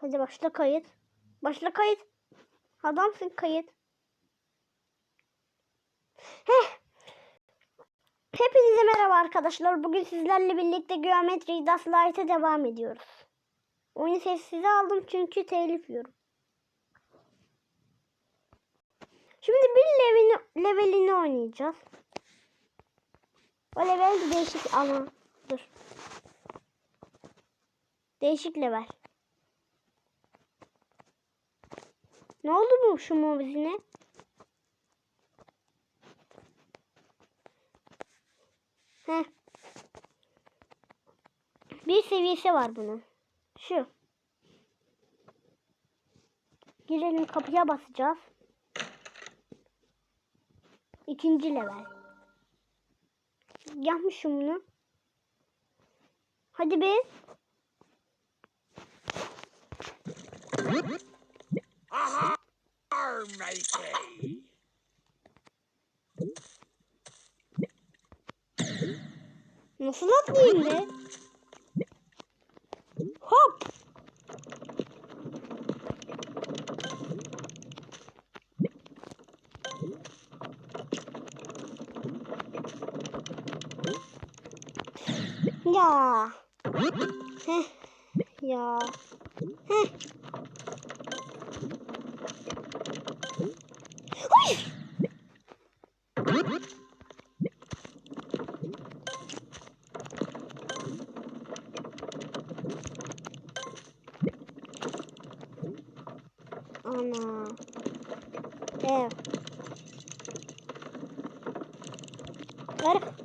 Hadi başla kayıt. Başla kayıt. Adamsın kayıt. Heh. Hepinize merhaba arkadaşlar. Bugün sizlerle birlikte Geometry Das Light'a devam ediyoruz. Oyunu sessize aldım çünkü telif yiyorum. Şimdi bir levelini, levelini oynayacağız. O level de değişik ama dur. Değişik level. Ne oldu bu şu mobizine? Heh. Bir seviyesi var bunun. Şu. Girelim kapıya basacağız. İkinci level. Yapmışım bunu. Hadi be. Arr, matey. Nasıl atlayayım be? Hop. Ya. Heh. Ya. Heh. Ana. Ev.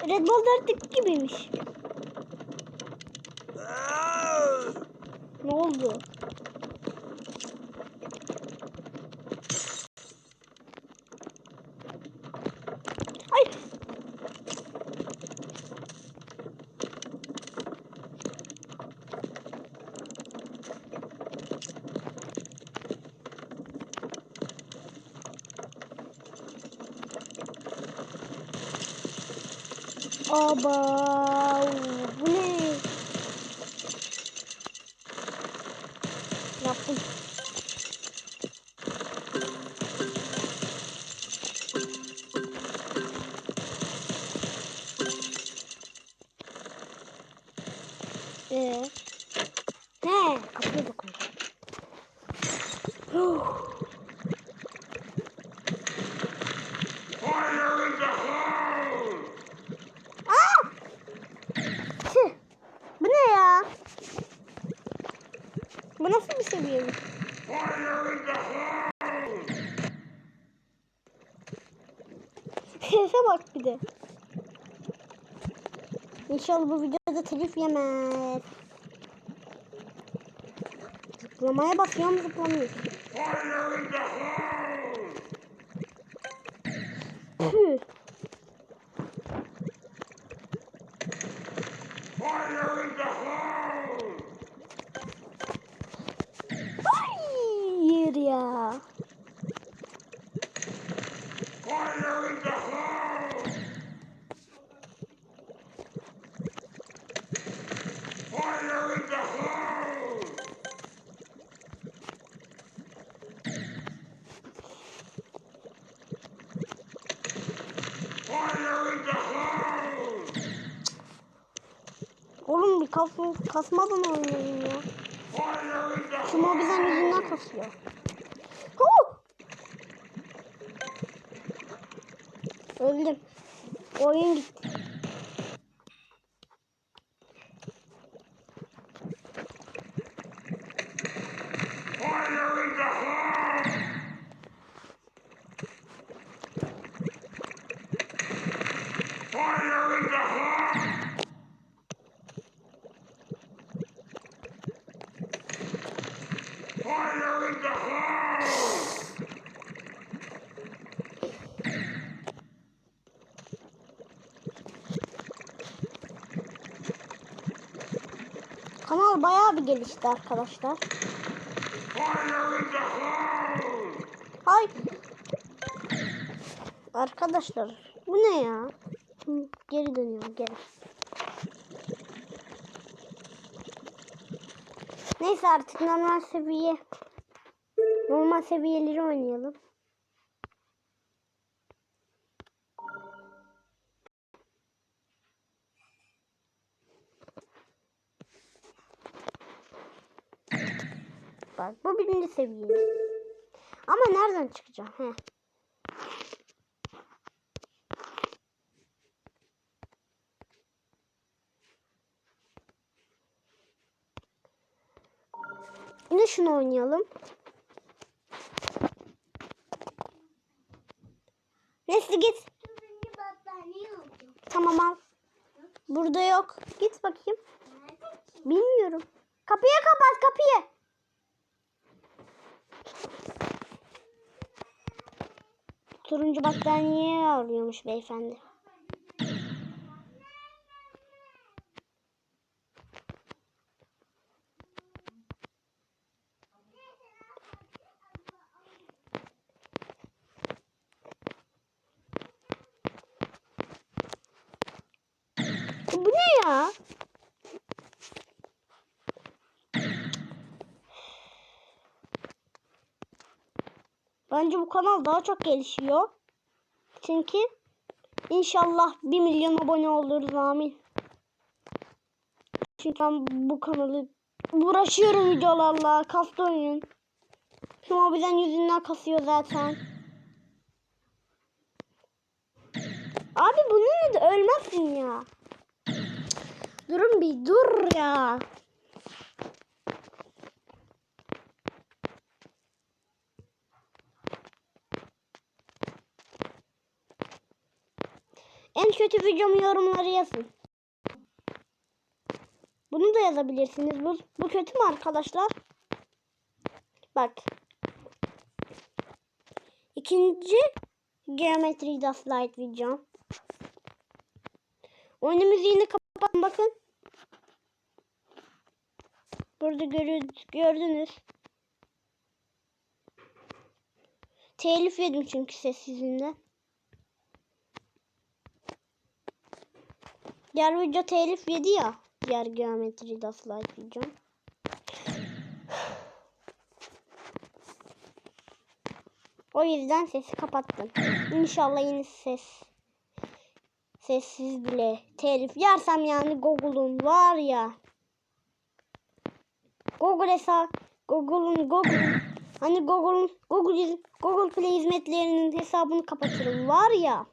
Red Bull 4 gibiymiş. Ne oldu? Aba bu ne? Yaptım. Ee, he, kapıya dokun. Fire in the hole! Aa! Tüh, bu ne ya? Bu nasıl bir seviye? Sese bak bir de. İnşallah bu videoda telif yemez. Zıplamaya basıyorum zıplamıyor. Oğlum bir kas kasmadan oynayayım ya. Şu mobilden yüzünden kasıyor. Huh! Öldüm. Oyun gitti. Gelişti arkadaşlar. Fire in the hole! Ay. Arkadaşlar bu ne ya? Geri dönüyor geri. Neyse artık normal seviye. Normal seviyeleri oynayalım. Bak bu birinci seviye. Ama nereden çıkacağım? He. Yine şunu oynayalım. Nesli git. Tamam al. Burada yok. Git bakayım. Bilmiyorum. Kapıyı kapat kapıyı. Turuncu battaniye arıyormuş beyefendi. Bu ne ya? Bence bu kanal daha çok gelişiyor. Çünkü inşallah 1 milyon abone oluruz amin. Çünkü ben bu kanalı uğraşıyorum videolarla. Kastı oyun. Şu mobilden yüzünden kasıyor zaten. Abi bunu ne de ölmezsin ya. Durun bir dur ya. En kötü videomu yorumlara yazın. Bunu da yazabilirsiniz. Bu, bu kötü mü arkadaşlar? Bak. İkinci Geometry Dust Light videom. Oyun müziğini kapatın bakın. Burada görü gördünüz. Telif yedim çünkü ses. Diğer video telif yedi ya. Diğer geometri dust light videom. O yüzden sesi kapattım. İnşallah yine ses sessiz bile telif yersem yani Google'un var ya. Google hesap Google'un Google hani Google'un Google Google Play hizmetlerinin hesabını kapatırım var ya.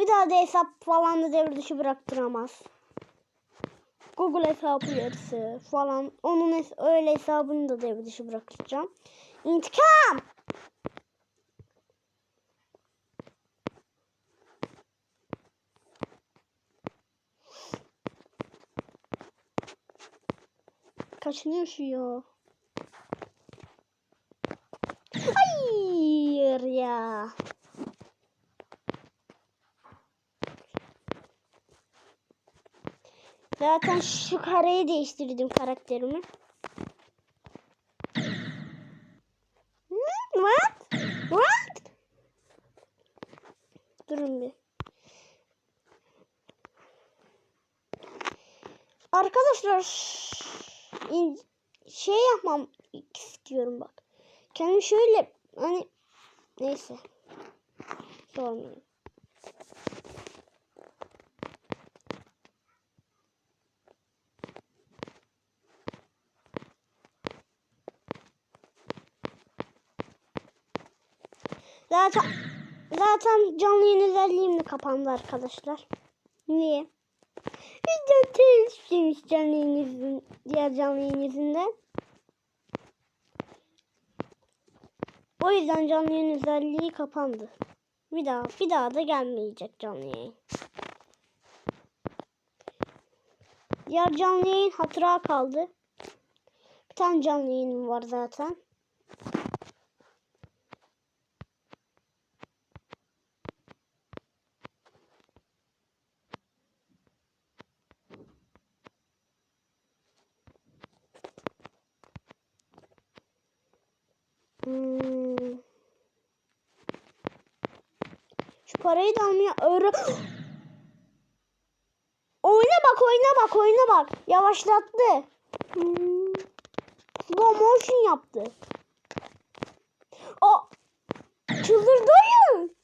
Bir daha da hesap falan da devre dışı bıraktıramaz. Google hesabı yarısı falan. Onun hes- öyle hesabını da devre dışı bırakacağım. İntikam! Kaçınıyor şu ya. Hayır ya. Zaten şu kareyi değiştirdim karakterimi. What? What? Durun bir. Arkadaşlar şey yapmam istiyorum bak. Kendimi şöyle hani neyse. Sormayayım. Zaten zaten canlı yayın özelliğim de kapandı arkadaşlar. Niye? Video telif canlı yayın diğer canlı yayın yüzünden. O yüzden canlı yayın özelliği kapandı. Bir daha bir daha da gelmeyecek canlı yayın. Diğer canlı yayın hatıra kaldı. Bir tane canlı yayınım var zaten. Şu parayı da almaya öğren. oyna bak oyna bak oyna bak. Yavaşlattı. Hmm. Slow motion yaptı. O çıldırdı oyun.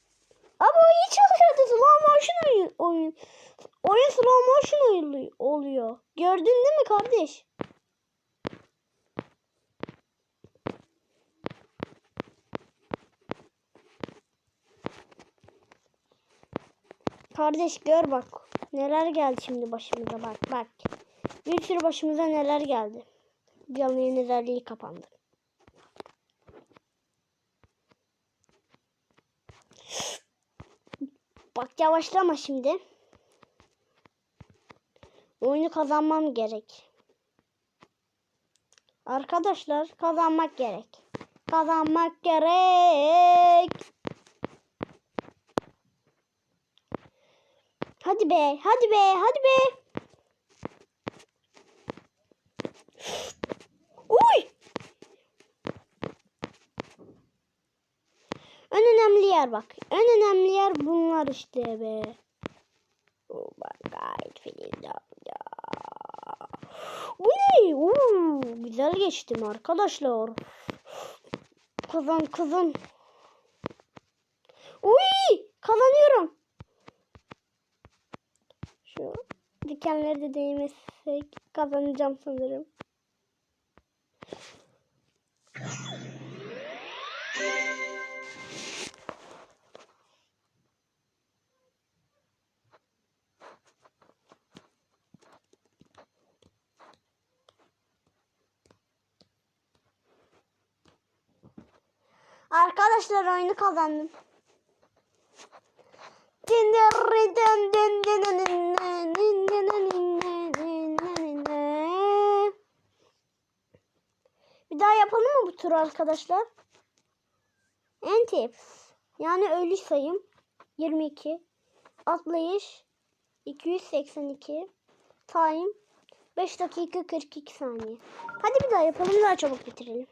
Abi oyun çalışıyordu. Slow motion oyun. Oyun, oyun slow motion oluyor. Gördün değil mi kardeş? Kardeş gör bak. Neler geldi şimdi başımıza bak bak. Bir sürü başımıza neler geldi. Canlı yayın özelliği kapandı. Bak yavaşlama şimdi. Oyunu kazanmam gerek. Arkadaşlar kazanmak gerek. Kazanmak gerek. Hadi be, hadi be, hadi be. Uy! En önemli yer bak. En önemli yer bunlar işte be. Oh my god. Bu ne? Oo, güzel geçtim arkadaşlar. Kazan kazan. Uy! Kazanıyorum. Şu dikenleri de değmezsek kazanacağım sanırım. Arkadaşlar oyunu kazandım. Din din din din din din din din din din din din din. Bir daha yapalım mı bu turu arkadaşlar? En tips. Yani ölü sayım 22. Atlayış 282. Time 5 dakika 42 saniye. Hadi bir daha yapalım daha çabuk bitirelim.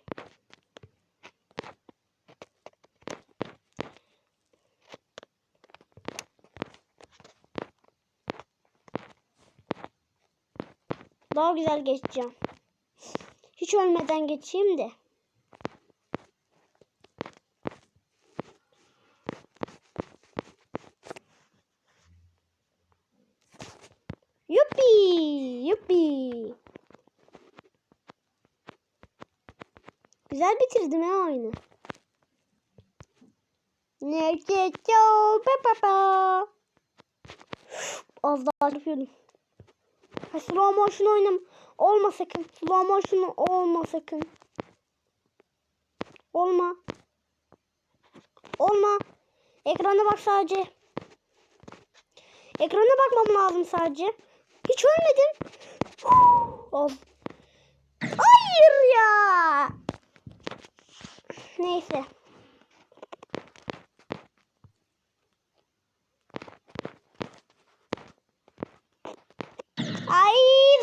Daha güzel geçeceğim. Hiç ölmeden geçeyim de. Yuppi! Yuppi! Güzel bitirdim ha oyunu. Nerede pa pa pa. Az daha yapıyordum. Ha, slow motion oynam. Olma sakın. Slow motion olma sakın. Olma. Olma. Ekrana bak sadece. Ekrana bakmam lazım sadece. Hiç ölmedim. Of. Hayır ya. Neyse. Ay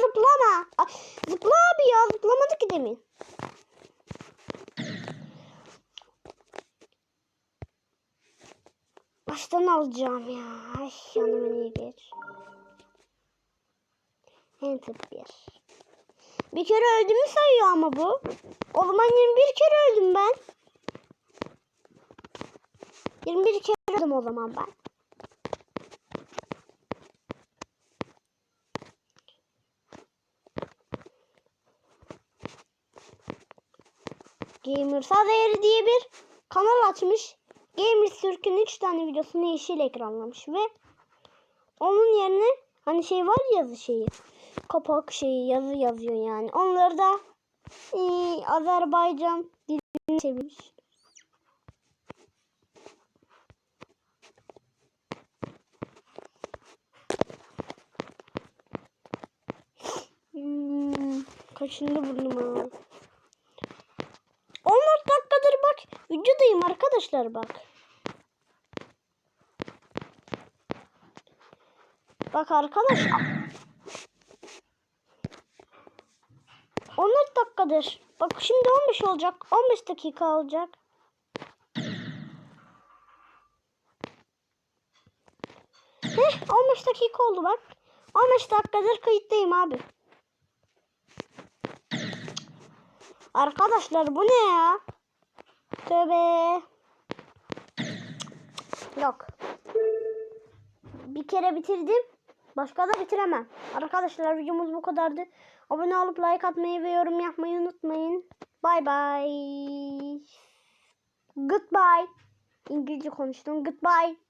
zıplama. Zıpla abi ya zıplamadı ki demin. Baştan alacağım ya. Ay yanıma niye geç. Enter bir. Bir kere öldüğümü sayıyor ama bu. O zaman 21 kere öldüm ben. 21 kere öldüm o zaman ben. Gamer Sadayarı diye bir kanal açmış. Gamer Türk'ün 3 tane videosunu yeşil ekranlamış ve onun yerine hani şey var ya yazı şeyi. Kapak şeyi yazı yazıyor yani. Onları da e, Azerbaycan diline çevirmiş. Hmm, kaşındı burnum ha. 14 dakikadır bak videodayım arkadaşlar bak. Bak arkadaşlar. 14 dakikadır. Bak şimdi 15 olacak. 15 dakika olacak. Heh 15 dakika oldu bak. 15 dakikadır kayıttayım abi. Arkadaşlar bu ne ya? Tövbe. Yok. Bir kere bitirdim. Başka da bitiremem. Arkadaşlar videomuz bu kadardı. Abone olup like atmayı ve yorum yapmayı unutmayın. Bye bye. Goodbye. İngilizce konuştum. Goodbye.